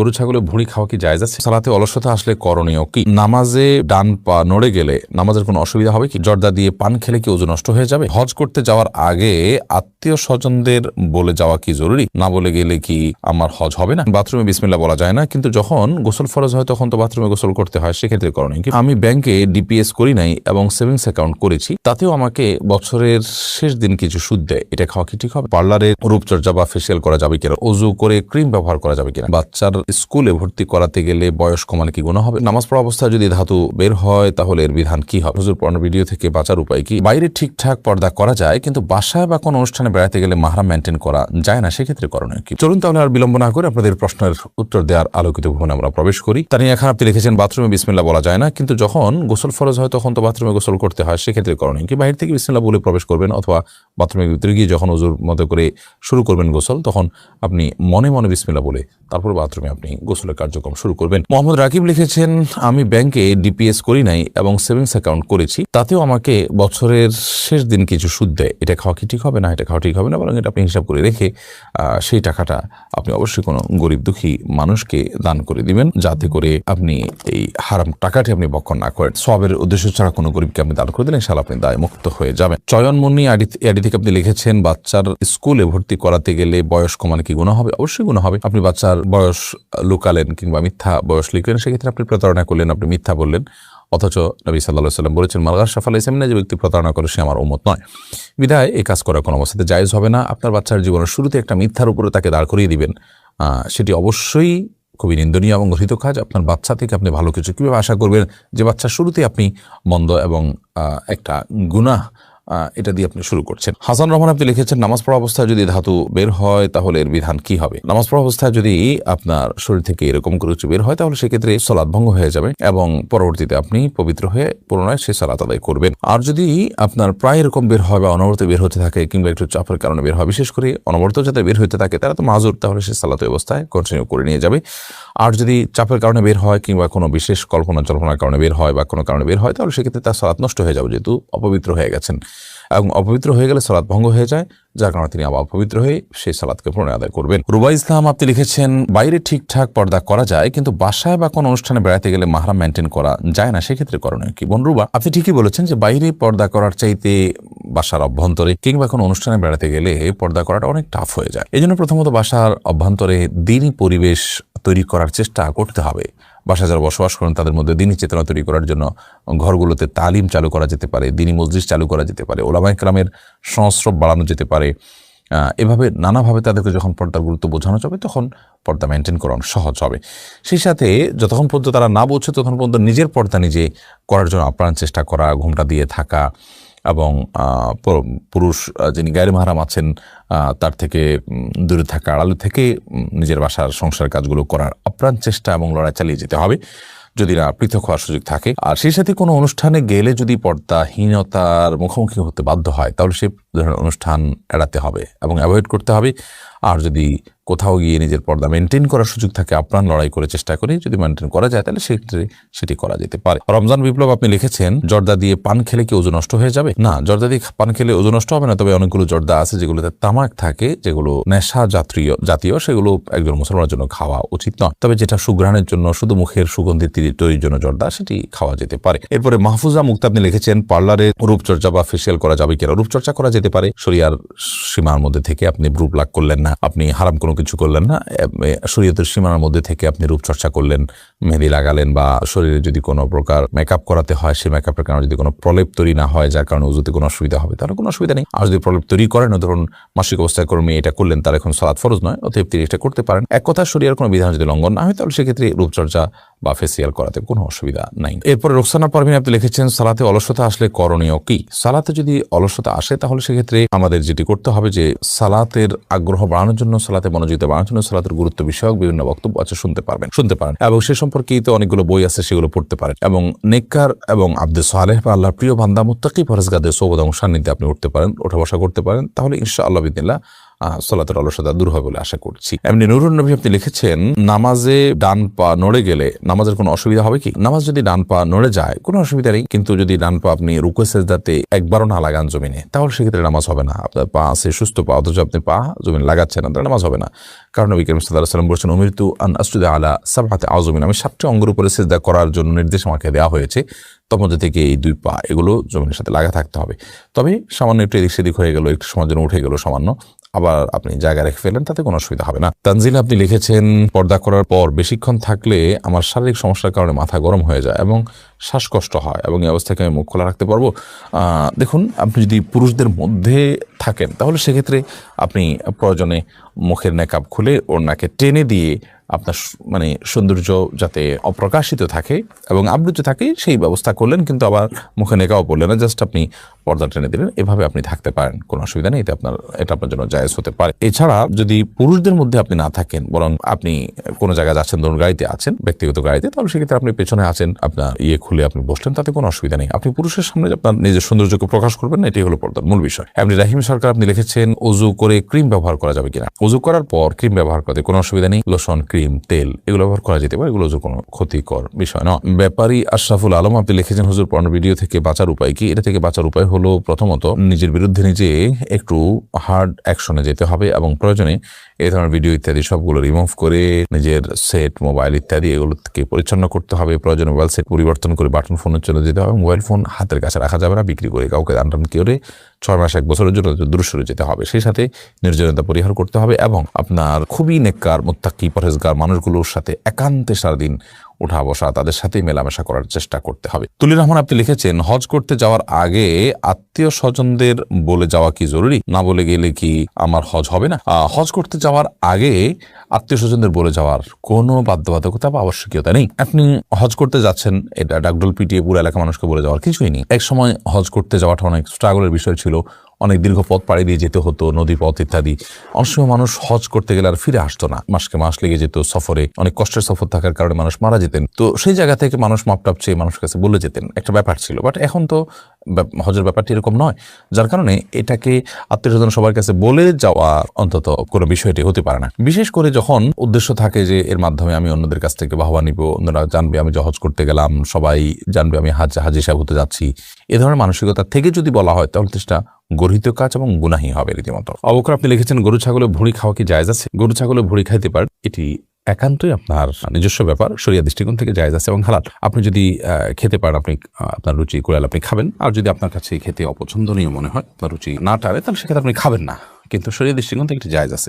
গরু, ছাগলে ভুঁড়ি খাওয়া কি জায়েজ আছে? সালাতে অলসতা আসলে করণীয় কি? নামাজে ডান পা নড়ে গেলে নামাজের কোনো অসুবিধা হবে কি? জর্দা দিয়ে পান খেলে কি ওজন নষ্ট হয়ে যাবে? হজ করতে যাওয়ার আগে আত্মীয় স্বজনদের বলে যাওয়া কি জরুরি? না বলে গেলে কি আমার হজ হবে না? বাথরুমে বিসমিল্লা বলা যায় না, কিন্তু যখন গোসল ফরজ হয় তখন তো বাথরুমে গোসল করতে হয়, সেক্ষেত্রে করণীয় কি? আমি ব্যাংকে ডিপিএস করি নাই এবং সেভিংস অ্যাকাউন্ট করেছি, তাতেও আমাকে বছরের শেষ দিন কিছু সুদ দেয়। এটা খাওয়া কি ঠিক হবে? পার্লারে রূপচর্চা বা ফেসিয়াল করা যাবে কিনা? অজু করে ক্রিম ব্যবহার করা যাবে কিনা? বাচ্চার স্কুলে ভর্তি করাতে গেলে বয়স কমানো কি গুণ হবে? নামাজ পড়া অবস্থায় যদি ধাতু বের হয়, তাহলে এর বিধান কি হবে? হুজুর, পড়ানোর ভিডিও থেকে বাঁচার উপায় কি? বাইরে ঠিকঠাক পর্দা করা যায়, কিন্তু বাসায় বা কোনো অনুষ্ঠানে বেড়াতে গেলে মাহারা মেনটেন করা যায় না, সেক্ষেত্রে করণীয় কি? চলুন তাহলে আর বিলম্ব না করে আপনাদের প্রশ্নের উত্তর দেওয়ার আলোকিত ভবনে আমরা প্রবেশ করি। তার নিয়ে এখন আপনি লিখেছেন, বাথরুমে বিসমিল্লা বলা যায় না। কিন্তু যখন গোসল ফরজ হয়, তখন তো বাথরুমে গোসল করতে হয়, সেক্ষেত্রে করণীয় কি? বাইরে থেকে বিসমিল্লা বলে প্রবেশ করবেন, অথবা বাথরুমের ভিতরে গিয়ে যখন ওজুর মতো করে শুরু করবেন গোসল, তখন আপনি মনে মনে বিসমিল্লা বলে, তারপর বাথরুমে আপনি গোসলের কার্যক্রম শুরু করবেন। মোহাম্মদ রাকিব লিখেছেন, আমি ব্যাংকে ডিপিএস করি নাই এবং সেভিংস অ্যাকাউন্ট করেছি। তাতেও আমাকে বছরের শেষ দিন কিছু সুদ দেয়। এটা খাওয়া কি ঠিক হবে না? এটা খাওয়া ঠিক হবে না? বরং এটা আপনি হিসাব করে রেখে সেই টাকাটা আপনি অবশ্যই কোনো গরিব দুঃখী মানুষকে দান করে দিবেন। যাতে করে আপনি এই হারাম টাকাটি আপনি বক্ষণ না করেন। সবের উদ্দেশ্য ছাড়া কোনো গরিবকে আপনি দান করে দিলেন সালা আপনি দায় মুক্ত হয়ে যাবেন। আডি আডি থেকে আপনি লিখেছেন, বাচ্চার স্কুলে ভর্তি করাতে গেলে বয়স কমানো কি গুণা হবে? অবশ্যই গুণা হবে। আপনি বাচ্চার বয়স লুকালেন কিংবা মিথ্যা বয়স লিখলেন সেক্ষেত্রে আপনি প্রতারণা করলেন আপনি মিথ্যা বললেন। অথচ নবী সাল্লাহ সাল্লাম বলেছেন মালগার সাফাল ইসলামিনা যে ব্যক্তি প্রতারণা করে সে আমার উমত নয়। বিধায় এই কাজ করার কোনো অবস্থাতে জায়েজ হবে না। আপনার বাচ্চার জীবনের শুরুতে একটা মিথ্যার উপরে তাকে দাঁড় করিয়ে দিবেন। সেটি অবশ্যই খুবই নিন্দনীয় এবং গঠিত কাজ। আপনার বাচ্চা থেকে আপনি ভালো কিছু কীভাবে আশা করবেন? যে বাচ্চা শুরুতে আপনি মন্দ এবং একটা আহ, এটা দিয়ে আপনি শুরু করছেন। হাসান রহমান আপনি লিখেছেন, নামাজ পড়া অবস্থায় যদি ধাতু বের হয়, তাহলে এর বিধান কি হবে? নামাজ পড়া অবস্থায় যদি আপনার শরীর থেকে এরকম করে কিছু বের হয়, তাহলে সেক্ষেত্রে সলাদ ভঙ্গ হয়ে যাবে এবং পরবর্তীতে আপনি পবিত্র হয়ে পুনরায় সেই সালাত আদায় করবেন। আর যদি আপনার প্রায় এরকম বের হয় বা অনবরত বের হতে থাকে কিংবা একটু চাপের কারণে বের হয়, বিশেষ করে অনবরত যাতে বের হতে থাকে, তারা তো মাজুর, তাহলে সে সালাত অবস্থায় কন্টিনিউ করে নিয়ে যাবে। আর যদি চাপের কারণে বের হয় কিংবা কোনো বিশেষ কল্পনা জল্পনার কারণে বের হয় বা কোনো কারণে বের হয়, তাহলে সেক্ষেত্রে তার সালাত নষ্ট হয়ে যাবে, যেহেতু অপবিত্র হয়ে গেছেন। এবং অপবিত্র হয়ে গেলে সলাৎ ভঙ্গ হয়ে যায়। যার কারণে তিনি আবার পবিত্র হয়ে সেই সালাদকে পুনরায় আদায় করবেন। রুবা ইসলাম, আপনি লিখেছেন, বাইরে ঠিকঠাক পর্দা করা যায়, কিন্তু বাসায় বা কোনো অনুষ্ঠানে বেড়াতে গেলে মাহরাম মেনটেন করা যায় না। সেক্ষেত্রে করণীয় কি? বোন রুবা, আপনি ঠিকই বলেছেন যে বাইরে পর্দা করার চাইতে বাসার অভ্যন্তরে কিংবা কোনো অনুষ্ঠানে বেড়াতে গেলে পর্দা করাটা অনেক টাফ হয়ে যায়। এই জন্য প্রথমত বাসার অভ্যন্তরে দিনই পরিবেশ তৈরি করার চেষ্টা করতে হবে। বাসায় যারা বসবাস করেন, তাদের মধ্যে দিনই চেতনা তৈরি করার জন্য ঘরগুলোতে তালিম চালু করা যেতে পারে দিনই মসজিদ চালু করা যেতে পারে। ওলামাই কালামের সংস্রব বাড়ানো যেতে পারে। এভাবে নানাভাবে তাদেরকে যখন পর্দার গুরুত্ব বোঝানো যাবে, তখন পর্দা মেনটেন করানো সহজ হবে। সেই সাথে যতক্ষণ পর্যন্ত তারা না বুঝছে ততক্ষণ পর্যন্ত নিজের পর্দা নিজে করার জন্য আপ্রাণ চেষ্টা করা, ঘুমটা দিয়ে থাকা এবং পুরুষ যিনি গায়ের মাহারাম আছেন তার থেকে দূরে থাকা, আড়ালে থেকে নিজের বাসার সংসার কাজগুলো করার আপ্রাণ চেষ্টা এবং লড়াই চালিয়ে যেতে হবে। যদি না পৃথক হওয়ার সুযোগ থাকে। আর সেই সাথে কোনো অনুষ্ঠানে গেলে যদি পর্দাহীনতার মুখোমুখি হতে বাধ্য হয়, তাহলে সে অনুষ্ঠান এড়াতে হবে এবং অ্যাভয়েড করতে হবে। আর যদি কোথাও গিয়ে নিজের পর্দা মেনটেন করার সুযোগ থাকে, আপ্রাণ লড়াই করে চেষ্টা করে যদি মেনটেন করা যায়, তাহলে সেক্ষেত্রে সেটি করা যেতে পারে। রমজান বিপ্লব আপনি লিখেছেন, জর্দা দিয়ে পান খেলে কি ওজন নষ্ট হয়ে যাবে? না, জর্দা দিয়ে পান খেলে ওজন নষ্ট হবে না, তবে অনেকগুলো জর্দা আছে যেগুলোতে তামাক থাকে, যেগুলো নেশা জাতীয় জাতীয় সেগুলো একজন মুসলমানের জন্য খাওয়া উচিত নয়। তবে যেটা সুঘ্রাণের জন্য, শুধু মুখের সুগন্ধি তৈরির জন্য জর্দা, সেটি খাওয়া যেতে পারে। এরপরে মাহফুজা মুক্তা আপনি লিখেছেন, পার্লারে রূপচর্চা বা ফেসিয়াল করা যাবে কিনা? রূপচর্চা করা যেতে পারে, শরিয়ার সীমার মধ্যে থেকে আপনি ব্রু প্লাক করলেন না। আপনি হারাম কোনো কিছু করলেন না শরীয়তের সীমানার মধ্যে থেকে আপনি রূপচর্চা করলেন, মেহেদি লাগালেন বা শরীরে যদি কোনো প্রকার মেকআপ করাতে হয়, সেই মেকআপের কারণে যদি কোনো প্রলেপ তৈরি না হয়, যার কারণে উজুতে কোনো অসুবিধা হবে, তাহলে কোনো অসুবিধা নেই। আর যদি প্রলেপ তৈরি করেন, ধরুন মাসিক অবস্থায় কর্মী এটা করলেন তার এখন সালাদ ফরজ নয়, অতএব তিনি এটা করতে পারেন। এক কথা শরীরের কোনো বিধান যদি লঙ্ঘন না হয়, তাহলে সেক্ষেত্রে রূপচর্চা বা ফেসিয়াল করাতে কোনো অসুবিধা নাই। এরপরে রোকসানা পারভিন আপনি লিখেছেন, সালাতে অলসতা আসলে করণীয় কি? সালাতে যদি অলসতা আসে তাহলে সেক্ষেত্রে আমাদের যেটি করতে হবে যে সালাতের আগ্রহ বাড়ানোর জন্য, সালাতে মনোযোগিতা বাড়ানোর জন্য সালাতের গুরুত্ব বিষয়ক বিভিন্ন বক্তব্য আছে, শুনতে পারবেন, শুনতে পারেন। এবং সে সম্পর্কেই তো অনেকগুলো বই আছে, সেগুলো পড়তে পারেন। এবং নেককার এবং আব্দে সালেহ বা আল্লাহ প্রিয় বান্দা, মুত্তাকি ফরজগাদের সৌবদ এবং সান্নিধ্যে আপনি উঠতে পারেন, ওঠা বসা করতে পারেন। তাহলে ইনশা আল্লাহ বিদিল্লাহ সলাতের অলসতা দূর হবে বলে আশা করছি। এমনি নুরুন নবী আপনি লিখেছেন, নামাজে ডান পা নড়ে গেলে নামাজের কোনো অসুবিধা হবে কি? নামাজ যদি ডান পা নড়ে যায়, কোনো অসুবিধা নেই। কিন্তু যদি ডান পা আপনি রুকু সেজদাতে একবারও না লাগান জমিনে, তাহলে সেক্ষেত্রে নামাজ হবে না। আপনার পা আছে সুস্থ পা, অথচ আপনি পা জমিনে লাগাচ্ছেন না, তাহলে নামাজ হবে না। কারণ নবী করিম সাল্লাহ সাল্লাম বলছেন অমৃতু আন আসুদে আলা সাবাতে আজমিন আমি সাতটি অঙ্গের উপরে সেজদা করার জন্য নির্দেশ আমাকে দেওয়া হয়েছে। মধ্যে থেকে এই দুই পা, এগুলো জমিনের সাথে লাগা থাকতে হবে। তবে সামান্য একটু এদিক সেদিক হয়ে গেল, একটু সময় জন্য উঠে গেল সামান্য, আবার আপনি জায়গা রেখে ফেলেন তাতে কোনো অসুবিধা হবে না। তানজিল আপনি লিখেছেন, পর্দা করার পর বেশিক্ষণ থাকলে আমার শারীরিক সমস্যার কারণে মাথা গরম হয়ে যায় এবং শ্বাসকষ্ট হয় এবং এই অবস্থাকে আমি মুখ খোলা রাখতে পারব? দেখুন, আপনি যদি পুরুষদের মধ্যে থাকেন, তাহলে সেক্ষেত্রে আপনি প্রয়োজনে মুখের নেকাব খুলে ওর নাকে টেনে দিয়ে আপনার মানে সৌন্দর্য যাতে অপ্রকাশিত থাকে এবং আবৃত থাকে, সেই ব্যবস্থা করলেন, কিন্তু আবার মুখে নেকাও পড়লেন না। জাস্ট আপনি পর্দা টেনে দিলেন। এভাবে আপনি থাকতে পারেন, কোনো অসুবিধা নেই, এতে আপনার, এটা আপনার জন্য জায়েজ হতে পারে। এছাড়া যদি পুরুষদের মধ্যে আপনি না থাকেন, বরং আপনি কোনো জায়গায় যাচ্ছেন, ধরুন গাড়িতে আছেন, ব্যক্তিগত গাড়িতে, তাহলে সেক্ষেত্রে আপনি পেছনে আছেন, আপনার ইয়ে খুলে আপনি বসলেন, তাতে কোনো অসুবিধা নেই। আপনি পুরুষের সামনে আপনার নিজের সৌন্দর্যকে প্রকাশ করবেন না, এটাই হলো পর্দার মূল বিষয়। আপনি রাহিম সরকার, আপনি লিখেছেন অজু করে ক্রিম ব্যবহার করা যাবে কিনা? অজু করার পর ক্রিম ব্যবহার করতে কোনো অসুবিধা নেই। লোশন, ক্রিম, তেল, এগুলো ব্যবহার করা যেতে পারে, এগুলো অজু কোনো ক্ষতিকর বিষয় নয়। ব্যাপারী আশরাফুল আলম, আপনি লিখেছেন, হুজুর পর্ণ ভিডিও থেকে বাঁচার উপায় কি? এটা থেকে বাঁচার উপায় হলো প্রথমত নিজের বিরুদ্ধে নিজে একটু হার্ড অ্যাকশনে যেতে হবে এবং প্রয়োজনে এ ধরনের ভিডিও ইত্যাদি সবগুলো রিমুভ করে নিজের সেট মোবাইল ইত্যাদি এগুলো থেকে পরিচ্ছন্ন করতে হবে। প্রয়োজনে মোবাইল সেট পরিবর্তন করে বাটন ফোনের চলে যেতে হবে মোবাইল ফোন হাতের কাছে রাখা যাবে না, বিক্রি করে কাউকে দান করে ছয় মাস, এক বছরের জন্য দূর সরে যেতে হবে। সেই সাথে নির্জনতা পরিহার করতে হবে এবং আপনার খুবই নেককার, মোত্তাকি পরেজগার মানুষগুলোর সাথে একান্তে সারাদিন উঠা বসা তাদের সাথেই মেলামেশা করার চেষ্টা করতে হবে। তুলির রহমান, আপনি লিখেছেন, হজ করতে যাওয়ার আগে আত্মীয় স্বজনদের বলে যাওয়া কি জরুরি? না বলে গেলে কি আমার হজ হবে না? হজ করতে যাওয়ার আগে আত্মীয় স্বজনদের বলে যাওয়ার কোনো বাধ্যবাধকতা বা আবশ্যকীয়তা নেই। আপনি হজ করতে যাচ্ছেন, এটা ডাকডোল পিটিয়ে পুরো এলাকা মানুষকে বলে যাওয়ার কিছুই নেই। এক সময় হজ করতে যাওয়াটা অনেক স্ট্রাগলের বিষয় ছিল। অনেক দীর্ঘ পথ পাড়ি দিয়ে যেতে হতো, নদী পথ ইত্যাদি। অনেক সময় মানুষ হজ করতে গেলে আর ফিরে আসতো না। মাসকে মাস লেগে যেত সফরে, অনেক কষ্টের সফর থাকার কারণে মানুষ মারা যেতেন। তো সেই জায়গা থেকে মানুষ মাপটাপ চেয়ে মানুষের কাছে বলে যেতেন। একটা ব্যাপার ছিল। বাট এখন তো হজের ব্যাপারটি এরকম নয়। যার কারণে এটাকে আত্মীয় স্বজন সবার কাছে বলে যাওয়া অন্তত কোনো বিষয়টি হতে পারে না। বিশেষ করে যখন উদ্দেশ্য থাকে যে, এর মাধ্যমে আমি অন্যদের কাছ থেকে বাহবা নিব, অন্যরা জানবে আমি যে হজ করতে গেলাম, সবাই জানবে আমি হাজ হাজি সাহেব হতে যাচ্ছি। এ ধরনের মানসিকতা থেকে যদি বলা হয় তাহলে চেষ্টা গর্হিত কাজ এবং গুনাহি হবে রীতিমতো। অবকর আপনি লিখেছেন, গরু ছাগলে ভুঁড়ি খাওয়া কি জায়জ আছে? গরু ছাগলে ভুঁড়ি খাইতে পার, এটি একান্তই আপনার নিজস্ব ব্যাপার সরিয়া দৃষ্টিকোণ থেকে জায়জ আছে এবং হালাল। আপনি যদি খেতে পারেন আপনি আপনার রুচি কোরাল আপনি খাবেন, আর যদি আপনার কাছে খেতে অপছন্দনীয় মনে হয়, বা রুচি না টারে তাহলে সেক্ষেত্রে আপনি খাবেন না। কিন্তু শরীর দৃষ্টিকোণ থেকে একটি জায়জ আছে।